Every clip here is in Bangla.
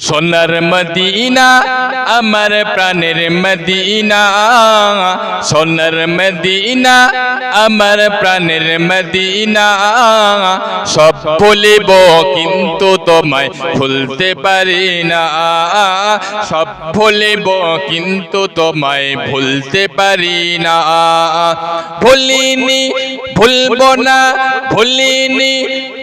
সোনার মদিনা, আমার প্রাণের মদিনা। সোনার মদিনা, আমার প্রাণের মদিনা। সব বলিব কিন্তু তোমায় ভুলতে পারি না। সব বলিব কিন্তু তোমায় ভুলতে পারি না। ভুলিনি, ভুলবো না, ভুলিনি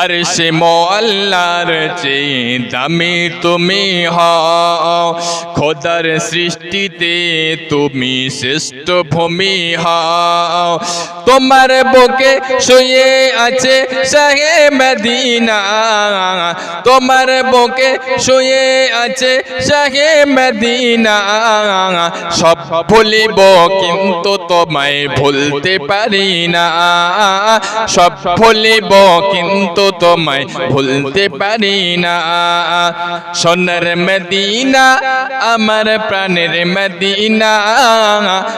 আর সে মোল্লার চেয়ে দামি তুমি হও। খোদার সৃষ্টিতে তুমি শ্রেষ্ঠ ভূমি হও। তোমার বুকে শুয়ে আছে শাহে মদিনা। তোমার বুকে শুয়ে আছে শাহে মদিনা। সব ভুলিব কিন্তু তোমায় ভুলতে পারি না। সব ভুলিব কিন্তু তোমায় ভুলতে পারি না। সোনার মদিনা, আমার প্রাণের মদিনা।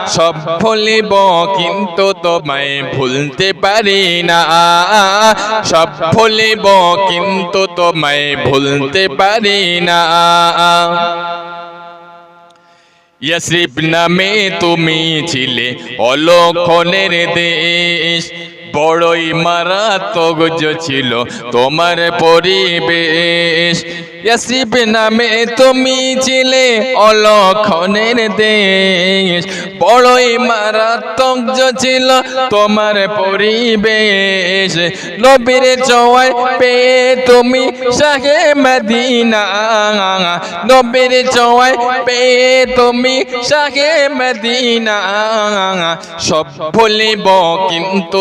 সব ভুলিব কিন্তু তোমায় ভুলতে পারি না। সব ভুলিব কিন্তু তোমায় ভুলতে পারি না। নামে তুমি ছিলে অলক্ষণের দেশ। বড়ই মারাত্মক ছিল। তোমার পরিবেশ ইয়াসরিব নামে তুমি ছিলে অলক্ষণের দেশ। বড়ই মারাত্মক ছিল তোমার পরিবেশ। নবীর চওয়ায় পেয়ে তুমি শাহে মদিনা। নবীর চওয়ায় পেয়ে তুমি শাহে মদিনা। সব ভুলিব কিন্তু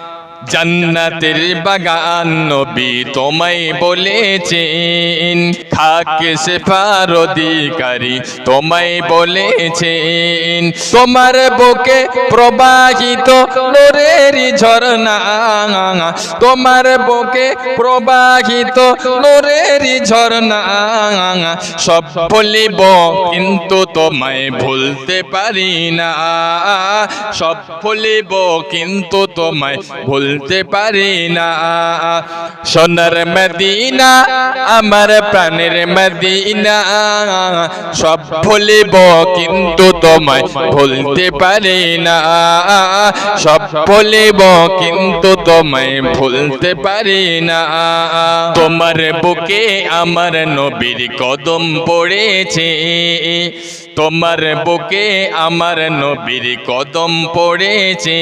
জান্নাতের বাগান নবী তোমায় বলেছেন। থাকে সে অধিকারী তোমায় বলেছেন, তোমার বুকে প্রবাহিত নোরের ঝরনা তোমার বুকে প্রবাহিত নোরের ঝরনা সব বলিব, কিন্তু তোমায় ভুলতে পারি না। সব বলিব, কিন্তু তোমায় ভুলতে পারি না। সোনার মদিনা আমার প্রাণের মদিনা। সব ভুলিব কিন্তু তোমায় ভুলতে পারি না। সব ভুলিব কিন্তু তোমায় ভুলতে পারি না। তোমার বুকে আমার নবীর কদম পড়েছে। তোমার বুকে আমার নবীর কদম পড়েছে।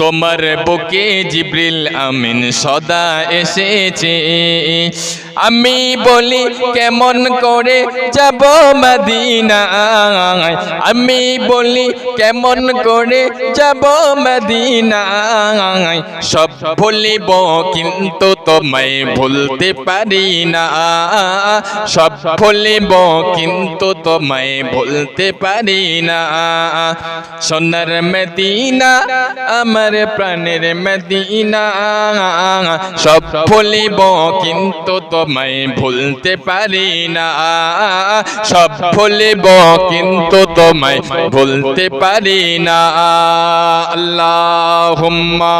তোমার বুকে জিব্রিল আমিন সদা এসেছে। আমি বলি, কেমন করে যাব মদিনা আমি বলি, কেমন করে যাব মদিনা সব ভুলিব, কিন্তু তোমায় ভুলতে পারি না। সব ভুলিব, কিন্তু তোমায় ভুলতে পারি না। সোনার মদিনা, আমার প্রাণের মদিনা। সব ভুলিব, কিন্তু তোমায় ভুলতে পারি না। সব ভুলিব কিন্তু তোমায় ভুলতে পারি না। আল্লাহুম্মা